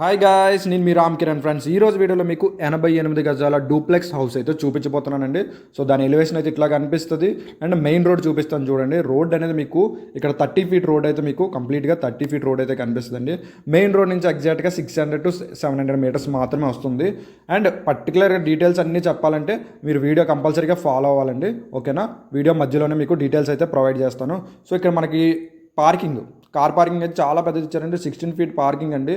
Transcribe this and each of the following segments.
Hi guys నేను మీ Ram Kiran friends. ఈ రోజు వీడియోలో మీకు ఎనభై ఎనిమిది గజాల డూప్లెక్స్ హౌస్ అయితే చూపించబోతున్నానండి. సో దాని ఎలివేషన్ అయితే ఇట్లా కనిపిస్తుంది అండ్ మెయిన్ రోడ్ చూపిస్తాను చూడండి. రోడ్ అనేది మీకు ఇక్కడ థర్టీ ఫీట్ రోడ్ అయితే మీకు కంప్లీట్గా థర్టీ ఫీట్ రోడ్ అయితే కనిపిస్తుందండి. మెయిన్ రోడ్ నుంచి ఎగ్జాక్ట్గా six hundred to seven hundred metres మాత్రమే వస్తుంది. అండ్ పర్టికులర్గా డీటెయిల్స్ అన్నీ చెప్పాలంటే మీరు వీడియో కంపల్సరీగా ఫాలో అవ్వాలండి. ఓకేనా? వీడియో మధ్యలోనే మీకు డీటెయిల్స్ అయితే ప్రొవైడ్ చేస్తాను. సో ఇక్కడ మనకి పార్కింగ్ కార్ పార్కింగ్ అయితే చాలా పెద్దది ఇచ్చారండి. సిక్స్టీన్ ఫీట్ పార్కింగ్ అండి.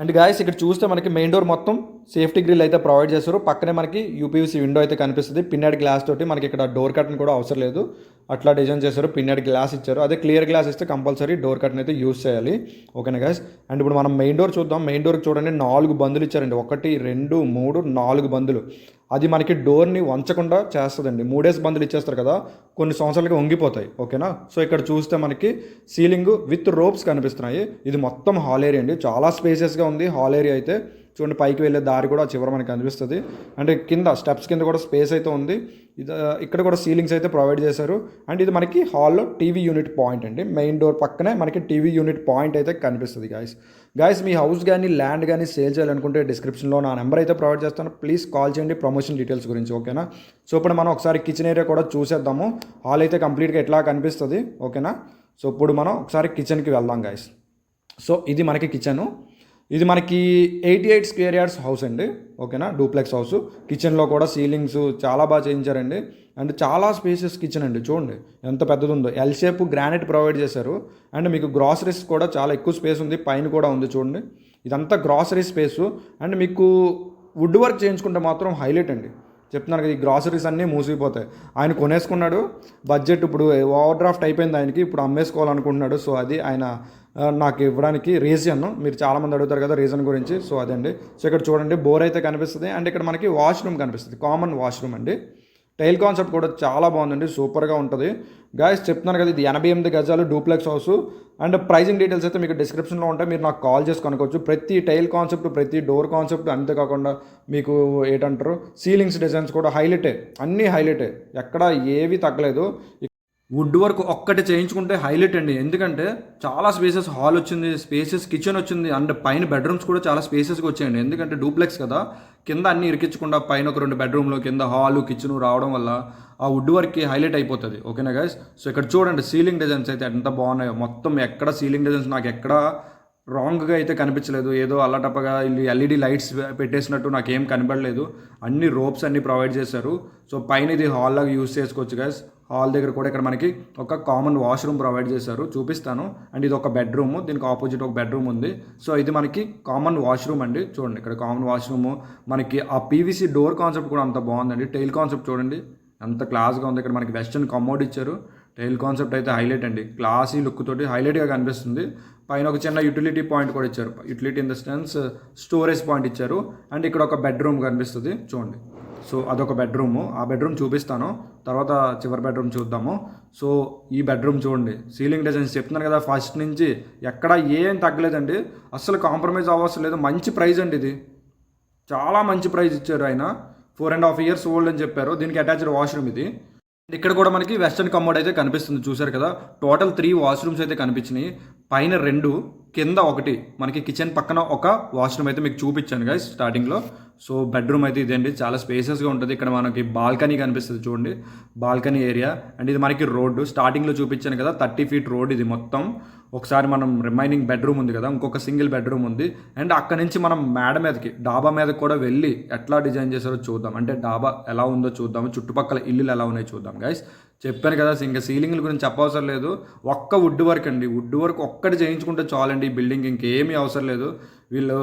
అండ్ గాయస్ ఇక్కడ చూస్తే మనకి మెయిన్ డోర్ మొత్తం సేఫ్టీ గ్రిల్ అయితే ప్రొవైడ్ చేస్తారు. పక్కనే మనకి యూపీవీసీ విండో అయితే కనిపిస్తుంది. పిన్నెడ్ గ్లాస్ తోటి మనకి ఇక్కడ డోర్ కర్టన్ కూడా అవసరం లేదు. అట్లా డిజైన్ చేశారు. పిన్నెడ్ గ్లాస్ ఇచ్చారు. అదే క్లియర్ గ్లాస్ ఇస్తే కంపల్సరీ డోర్ కర్టన్ అయితే యూస్ చేయాలి. ఓకేనా గాయస్ అండ్ ఇప్పుడు మనం మెయిన్ డోర్ చూద్దాం. మెయిన్ డోర్ చూడండి. నాలుగు బందులు ఇచ్చారండి. ఒకటి రెండు మూడు నాలుగు బందులు అది మనకి డోర్ని వంచకుండా చేస్తుందండి. మూడేసి బందులు ఇచ్చేస్తారు కదా కొన్ని సంవత్సరాలకి వంగిపోతాయి. ఓకేనా? సో ఇక్కడ చూస్తే మనకి సీలింగ్ విత్ రోప్స్ కనిపిస్తున్నాయి. ఇది మొత్తం హాల్ ఏరియా అండి. చాలా స్పేసెస్గా ఉంది. హాల్ ఏరియా అయితే చూడండి పైకి వెళ్ళే దారి కూడా చివర మనకి కనిపిస్తుంది. అంటే కింద స్టెప్స్ కింద కూడా స్పేస్ అయితే ఉంది. ఇది ఇక్కడ కూడా సీలింగ్స్ అయితే ప్రొవైడ్ చేశారు. అండ్ ఇది మనకి హాల్లో టీవీ యూనిట్ పాయింట్ అండి. మెయిన్ డోర్ పక్కనే మనకి టీవీ యూనిట్ పాయింట్ అయితే కనిపిస్తుంది గాయస్ గాయస్ మీ హౌస్ కానీ ల్యాండ్ కానీ సేల్ చేయాలనుకుంటే డిస్క్రిప్షన్లో నా నెంబర్ అయితే ప్రొవైడ్ చేస్తాను. ప్లీజ్ కాల్ చేయండి ప్రమోషన్ డీటెయిల్స్ గురించి ఓకేనా సో ఇప్పుడు మనం ఒకసారి కిచెన్ ఏరియా కూడా చూసేద్దాము. హాల్ అయితే కంప్లీట్గా ఎట్లా కనిపిస్తుంది ఓకేనా సో ఇప్పుడు మనం ఒకసారి కిచెన్కి వెళ్దాం గాయస్ సో ఇది మనకి కిచెను ఇది మనకి eighty eight square yards house అండి ఓకేనా? Duplex house. కిచెన్లో కూడా సీలింగ్స్ చాలా బాగా చేయించారండి. అండ్ చాలా స్పేసెస్ కిచెన్ అండి చూడండి. ఎంత పెద్దది ఉందో ఎల్ షేప్ గ్రానైట్ ప్రొవైడ్ చేశారు. అండ్ మీకు గ్రాసరీస్ కూడా చాలా ఎక్కువ స్పేస్ ఉంది పైన కూడా ఉంది చూడండి. ఇదంతా గ్రాసరీ స్పేసు అండ్ మీకు వుడ్ వర్క్ చేయించుకుంటే మాత్రం హైలైట్ అండి. చెప్తున్నాను కదా ఈ గ్రాసరీస్ అన్నీ మూసిపోతాయి. ఆయన కొనేసుకున్నాడు. బడ్జెట్ ఇప్పుడు ఓవర్ డ్రాఫ్ట్ అయిపోయింది ఆయనకి. ఇప్పుడు అమ్మేసుకోవాలనుకుంటున్నాడు. సో అది ఆయన నాకు ఇవ్వడానికి రీజన్ మీరు చాలామంది అడుగుతారు కదా రీజన్ గురించి. సో అదండి. సో ఇక్కడ చూడండి బోర్ అయితే కనిపిస్తుంది. అండ్ ఇక్కడ మనకి వాష్రూమ్ కనిపిస్తుంది. కామన్ వాష్రూమ్ అండి. టైల్ కాన్సెప్ట్ కూడా చాలా బాగుందండి సూపర్గా ఉంటుంది. గాయస్ చెప్తున్నాను కదా ఇది ఎనభై ఎనిమిది గజాలు duplex house. And pricing details అయితే మీకు డిస్క్రిప్షన్లో ఉంటాయి మీరు నాకు కాల్ చేసి కనుకోవచ్చు ప్రతి టైల్ కాన్సెప్ట్ ప్రతి డోర్ కాన్సెప్ట్ అంతేకాకుండా మీకు ఏంటంటారు సీలింగ్స్ డిజైన్స్ కూడా హైలైటే అన్నీ హైలైటే. ఎక్కడ ఏవి తగ్గలేదు. వుడ్ వర్క్ ఒక్కటి చేయించుకుంటే హైలైట్ అండి. ఎందుకంటే చాలా స్పేసెస్ హాల్ వచ్చింది స్పేసెస్ కిచెన్ వచ్చింది అండ్ పైన బెడ్రూమ్స్ కూడా చాలా స్పేసెస్గా వచ్చాయండి. ఎందుకంటే డూప్లెక్స్ కదా కింద అన్ని ఇరికించకుండా పైన ఒక రెండు బెడ్రూమ్లు కింద హాలు కిచెన్ రావడం వల్ల ఆ వుడ్ వర్క్కి హైలైట్ అయిపోతుంది. ఓకేనా గైస్ సో ఇక్కడ చూడండి సీలింగ్ డిజైన్స్ అయితే ఎంత బాగున్నాయో. మొత్తం ఎక్కడ సీలింగ్ డిజైన్స్ నాకు ఎక్కడ రాంగ్గా అయితే కనిపించలేదు. ఏదో అల్లటప్పగా ఇల్లు ఎల్ఈడి లైట్స్ పెట్టేసినట్టు నాకేం కనబడలేదు. అన్ని రోప్స్ అన్ని ప్రొవైడ్ చేశారు. సో పైన ఇది హాల్ లాగా యూస్ చేసుకోవచ్చు గైస్ హాల్ దగ్గర కూడా ఇక్కడ మనకి ఒక కామన్ వాష్రూమ్ ప్రొవైడ్ చేశారు. చూపిస్తాను. అండ్ ఇది ఒక బెడ్రూమ్ దీనికి ఆపోజిట్ ఒక బెడ్రూమ్ ఉంది. సో ఇది మనకి కామన్ వాష్రూమ్ అండి. చూడండి ఇక్కడ కామన్ వాష్రూమ్ మనకి ఆ పీవీసీ డోర్ కాన్సెప్ట్ కూడా అంత బాగుందండి. టైల్ కాన్సెప్ట్ చూడండి. అంత క్లాస్గా ఉంది. ఇక్కడ మనకి వెస్టర్న్ కమోడ్ ఇచ్చారు. టైల్ కాన్సెప్ట్ అయితే హైలైట్ అండి. క్లాసీ లుక్ తోటి హైలైట్గా కనిపిస్తుంది. పైన ఒక చిన్న యూటిలిటీ పాయింట్ కూడా ఇచ్చారు. Utility in the sense storage point ఇచ్చారు. అండ్ ఇక్కడ ఒక బెడ్రూమ్ కనిపిస్తుంది. చూడండి. సో అదొక బెడ్రూమ్. ఆ బెడ్రూమ్ చూపిస్తాను. తర్వాత చివరి బెడ్రూమ్ చూద్దాము. సో ఈ బెడ్రూమ్ చూడండి. సీలింగ్ డిజైన్స్ చెప్తున్నాను కదా ఫస్ట్ నుంచి. ఎక్కడ ఏం తగ్గలేదండి. అస్సలు కాంప్రమైజ్ అవ్వాల్సిన లేదు. మంచి ప్రైజ్ అండి ఇది. చాలా మంచి ప్రైస్ ఇచ్చారు ఆయన. Four and half years old అని చెప్పారు. దీనికి అటాచ్డ్ వాష్రూమ్ ఇది. ఇక్కడ కూడా మనకి వెస్టర్న్ కమోడ్ అయితే కనిపిస్తుంది. చూసారు కదా? టోటల్ త్రీ వాష్రూమ్స్ అయితే కనిపించినాయి. పైన రెండు కింద ఒకటి మనకి కిచెన్ పక్కన ఒక వాష్రూమ్ అయితే మీకు చూపించాను గైస్ స్టార్టింగ్లో సో బెడ్రూమ్ అయితే ఇదండి. చాలా స్పేసెస్గా ఉంటుంది. ఇక్కడ మనకి బాల్కనీ కనిపిస్తుంది చూడండి. బాల్కనీ ఏరియా అండ్ ఇది మనకి రోడ్డు. స్టార్టింగ్లో చూపించాను కదా థర్టీ ఫీట్ రోడ్ ఇది మొత్తం. ఒకసారి మనం రిమైనింగ్ బెడ్రూమ్ ఉంది కదా ఇంకొక సింగిల్ బెడ్రూమ్ ఉంది. అండ్ అక్కడ నుంచి మనం మేడ మీదకి డాబా మీదకి కూడా వెళ్ళి ఎట్లా డిజైన్ చేశారో చూద్దాం. అంటే డాబా ఎలా ఉందో చూద్దాం చుట్టుపక్కల ఇల్లులు ఎలా ఉన్నాయో చూద్దాం గైస్ చెప్పాను కదా ఇంకా సీలింగ్ల గురించి చెప్పవసరం లేదు. ఒక్క వుడ్ వర్క్ అండి. వుడ్ వర్క్ ఒక్కటి చేయించుకుంటే చాలండి ఈ బిల్డింగ్. ఇంకేమీ అవసరం లేదు. వీళ్ళు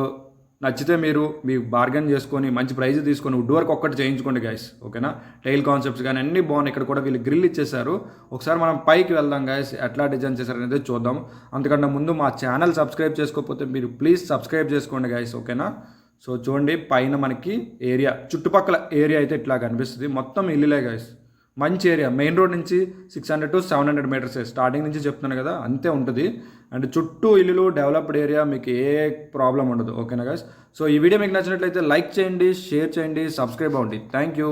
నచ్చితే మీరు మీ బార్గెన్ చేసుకొని మంచి ప్రైజ్ తీసుకొని వుడ్ వర్క్ ఒక్కటి చేయించుకోండి గైస్ ఓకేనా? టైల్ కాన్సెప్ట్స్ కానీ అన్నీ బాగున్నాయి. ఇక్కడ కూడా వీళ్ళు గ్రిల్ ఇచ్చేసారు ఒకసారి మనం పైకి వెళ్దాం గైస్ ఎట్లా డిజైన్ చేశారు అనేది చూద్దాం. అంతకంటే ముందు మా ఛానల్ సబ్స్క్రైబ్ చేసుకోకపోతే మీరు ప్లీజ్ సబ్స్క్రైబ్ చేసుకోండి గైస్ ఓకేనా? సో చూడండి పైన మనకి ఏరియా చుట్టుపక్కల ఏరియా అయితే ఇట్లా కనిపిస్తుంది. మొత్తం ఇల్లులే గైస్ మంచి ఏరియా. మెయిన్ రోడ్ నుంచి six hundred to seven hundred metres starting నుంచి చెప్తున్నాను కదా అంతే ఉంటుంది. అండ్ చుట్టూ ఇల్లులు డెవలప్డ్ ఏరియా మీకు ఏ ప్రాబ్లం ఉండదు. ఓకేనా గాయస్ సో ఈ వీడియో మీకు నచ్చినట్లయితే లైక్ చేయండి షేర్ చేయండి సబ్స్క్రైబ్ అవ్వండి. Thank you